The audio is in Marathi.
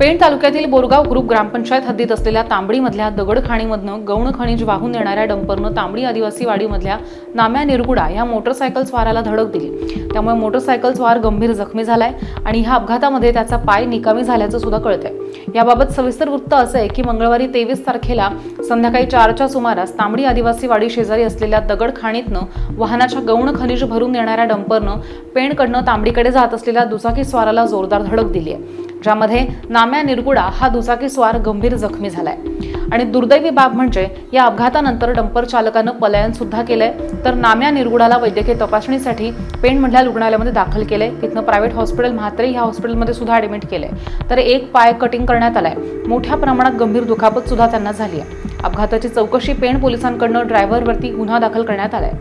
पेण तालुक्यातील बोरगाव ग्रुप ग्रामपंचायत हद्दीत असलेल्या तांबडीमधल्या दगडखाणीमधनं गौण खनिज वाहून नेणाऱ्या डंपरनं तांबडी आदिवासी वाडीमधल्या नाम्या निरगुडा ह्या मोटरसायकल स्वाराला धडक दिली. त्यामुळे मोटरसायकल स्वार गंभीर जखमी झालाय आणि ह्या अपघातामध्ये त्याचा पाय निकामी झाल्याचं सुद्धा कळतंय. याबाबत सविस्तर वृत्त असं आहे की मंगळवारी तेवीस तारखेला संध्याकाळी चारच्या सुमारास तांबडी आदिवासी वाडी शेजारी असलेल्या दगडखाणीतनं वाहनाच्या गौण खनिज भरून नेणाऱ्या डंपरनं पेणकडनं तांबडीकडे जात असलेल्या दुचाकी स्वाराला जोरदार धडक दिली आहे ज्यामध्ये नाम्या निरगुडा हा दुचाकी स्वार गंभीर जखमी झालाय. आणि दुर्दैवी बाब म्हणजे या अपघातानंतर डंपर चालकानं पलायन सुद्धा केलंय. तर नाम्या निरगुडाला वैद्यकीय तपासणीसाठी पेणमधल्या रुग्णालयामध्ये दाखल केलंय. तिथनं प्रायव्हेट हॉस्पिटल म्हात्रे ह्या हॉस्पिटलमध्ये सुद्धा ऍडमिट केलंय. तर एक पाय कटिंग करण्यात आलाय. मोठ्या प्रमाणात गंभीर दुखापत सुद्धा त्यांना झाली आहे अपघाताची चौकशी पेण पोलिसांकडनं ड्रायव्हरवरती गुन्हा दाखल करण्यात आलाय.